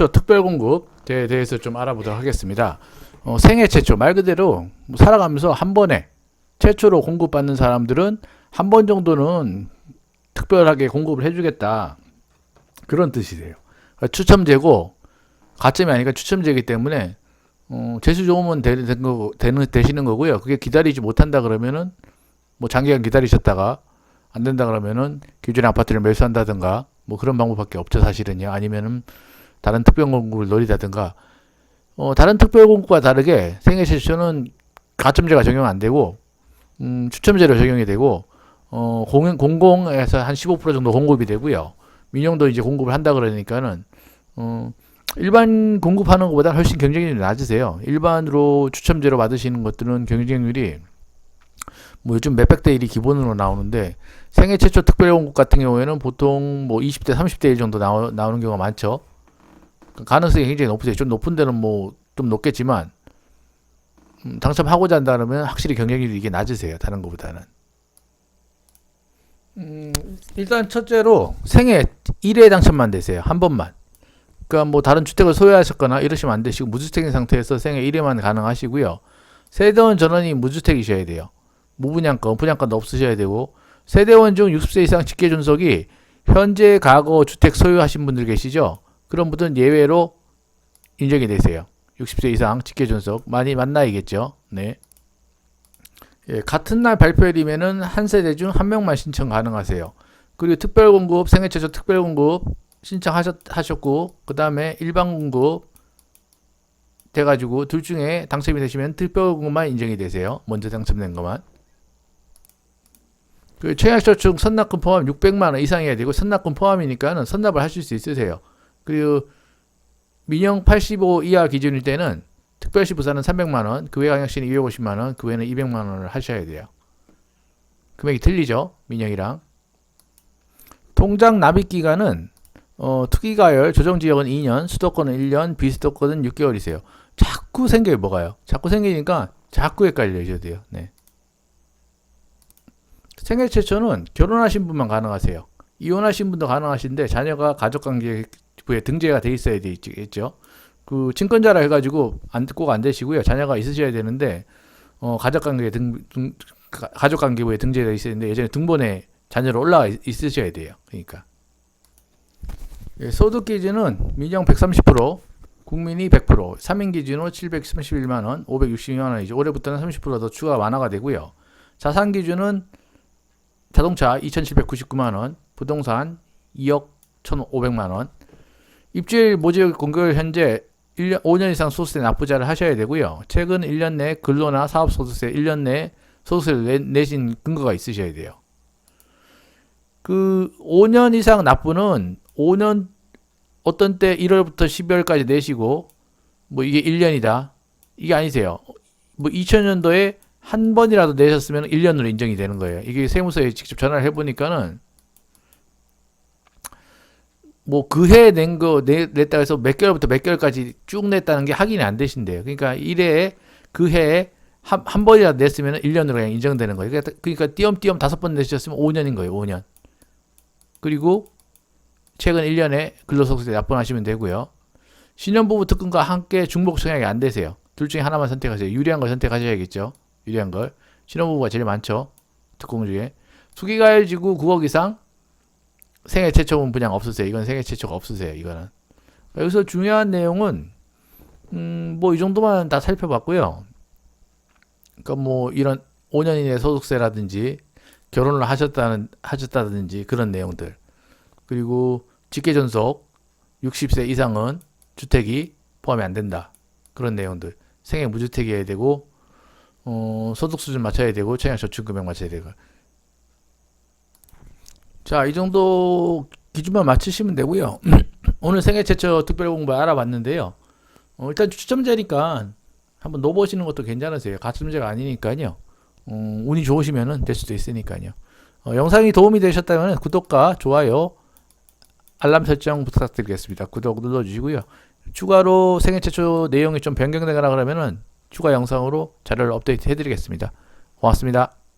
최초 특별 공급에 대해서 좀 알아보도록 하겠습니다. 어, 생애 최초 말 그대로 뭐 살아가면서 한 번에 최초로 공급받는 사람들은 한 번 정도는 특별하게 공급을 해주겠다 그런 뜻이래요. 그러니까 추첨제고 가점이 아니니까 추첨제이기 때문에 어, 재수 좋으면 되, 는 거, 되는, 되시는 거고요. 그게 기다리지 못한다 그러면은 뭐 장기간 기다리셨다가 안 된다 그러면은 기존의 아파트를 매수한다든가 뭐 그런 방법밖에 없죠 사실은요. 아니면은 다른 특별 공급을 노리다든가 어, 다른 특별 공급과 다르게 생애 최초는 가점제가 적용 안 되고 음, 추첨제로 적용이 되고 어, 공, 공공에서 한 15% 정도 공급이 되고요. 민영도 이제 공급을 한다 그러니까는 어, 일반 공급하는 것보다 훨씬 경쟁률이 낮으세요. 일반으로 추첨제로 받으시는 것들은 경쟁률이 뭐 요즘 몇백 대 1이 기본으로 나오는데 생애 최초 특별 공급 같은 경우에는 보통 뭐 20대 30대 1 정도 나오, 나오는 경우가 많죠. 그 가능성이 굉장히 높으세요. 좀 높은 데는 뭐 좀 높겠지만 음, 당첨하고자 한다 그러면 확실히 경쟁률이 이게 낮으세요. 다른 것보다는. 음, 일단 첫째로 생애 1회 당첨만 되세요. 한 번만. 그러니까 뭐 다른 주택을 소유하셨거나 이러시면 안 되시고 무주택인 상태에서 생애 1회만 가능하시고요. 세대원 전원이 무주택이셔야 돼요. 무분양권, 분양권도 없으셔야 되고 세대원 중 60세 이상 직계 존속이 현재 과거 주택 소유하신 분들 계시죠? 그런 분들은 예외로 인정이 되세요. 60세 이상 직계 존속 많이 만나야겠죠. 네. 예, 같은 날 발표일이면은 한 세대 중 한 명만 신청 가능하세요. 그리고 특별 공급 생애 최초 특별 공급 신청하셨고 그 다음에 일반 공급 돼 가지고 둘 중에 당첨이 되시면 특별 공급만 인정이 되세요. 먼저 당첨된 것만. 그 최약저축 선납금 포함 600만 원 이상이어야 되고 선납금 포함이니까는 선납을 하실 수 있으세요. 그리고 민영 85 이하 기준일 때는 특별시 부산은 300만 원, 그외 광역시는 250만 원, 그 외는 200만 원을 하셔야 돼요. 금액이 틀리죠? 민영이랑. 통장 납입 기간은 어, 투기가열 조정 지역은 2년, 수도권은 1년, 비수도권은 6개월이세요. 자꾸 생겨요, 뭐가요? 자꾸 생기니까 자꾸 헷갈려야 돼요. 네. 생애 최초는 결혼하신 분만 가능하세요. 이혼하신 분도 가능하신데 자녀가 가족관계 부에 등재가 돼 있어야 되겠죠. 그 친권자라 해가지고 안 꼭 안 되시고요. 자녀가 있으셔야 되는데 어, 가족관계 등, 등 가- 가족관계부에 등재돼 있어야 되는데 예전에 등본에 자녀로 올라가 있- 있으셔야 돼요. 그러니까 예, 소득 기준은 민영 130%, 국민이 100%, 3인 기준으로 731만 원, 562만 원이죠. 올해부터는 30%더 추가 완화가 되고요. 자산 기준은 자동차 2,799만 원, 부동산 2억 1,500만 원. 입주일 모집 공개월 현재 1년, 5년 이상 소득세 납부자를 하셔야 되고요. 최근 1년 내 근로나 사업 소득세 1년 내 소득세를 내, 내신 근거가 있으셔야 돼요. 그 5년 이상 납부는 5년 어떤 때 1월부터 12월까지 내시고 뭐 이게 1년이다. 이게 아니세요. 뭐 2000년도에 한 번이라도 내셨으면 1년으로 인정이 되는 거예요. 이게 세무서에 직접 전화를 해보니까는 뭐 그해낸거 냈다 해서 몇 개월부터 몇 개월까지 쭉 냈다는 게 확인이 안 되신대요. 그러니까 1회에 그 해에 한, 한 번이라도 냈으면 1년으로 그냥 인정되는 거예요. 그러니까, 그러니까 띄엄띄엄 다섯 번 내셨으면 5년인 거예요. 5년. 그리고 최근 1년에 근로소득세 납부하시면 되고요. 신혼부부 특근과 함께 중복 청약이 안 되세요. 둘 중에 하나만 선택하세요. 유리한 걸 선택하셔야겠죠. 유리한 걸. 신혼부부가 제일 많죠. 특공 중에. 투기가열지구 9억 이상 생애 최초분 분양 없으세요. 이건 생애 최초가 없으세요. 이거는. 여기서 중요한 내용은 음, 뭐 이 정도만 다 살펴봤고요. 그러니까 뭐 이런 5년 이내 소득세라든지 결혼을 하셨다는 하셨다든지 그런 내용들. 그리고 직계 전속 60세 이상은 주택이 포함이 안 된다. 그런 내용들. 생애 무주택이어야 되고 어, 소득 수준 맞춰야 되고 청약 저축 금액 맞춰야 되고. 자, 이 정도 기준만 맞추시면 되고요. 오늘 생애 최초 특별 공부 알아봤는데요. 어, 일단 추첨제니까 한번 넣어보시는 것도 괜찮으세요. 가점제가 아니니까요. 어, 운이 좋으시면은 될 수도 있으니까요. 어, 영상이 도움이 되셨다면 구독과 좋아요, 알람 설정 부탁드리겠습니다. 구독 눌러주시고요. 추가로 생애 최초 내용이 좀 변경되거나 그러면은 추가 영상으로 자료를 업데이트 해드리겠습니다. 고맙습니다.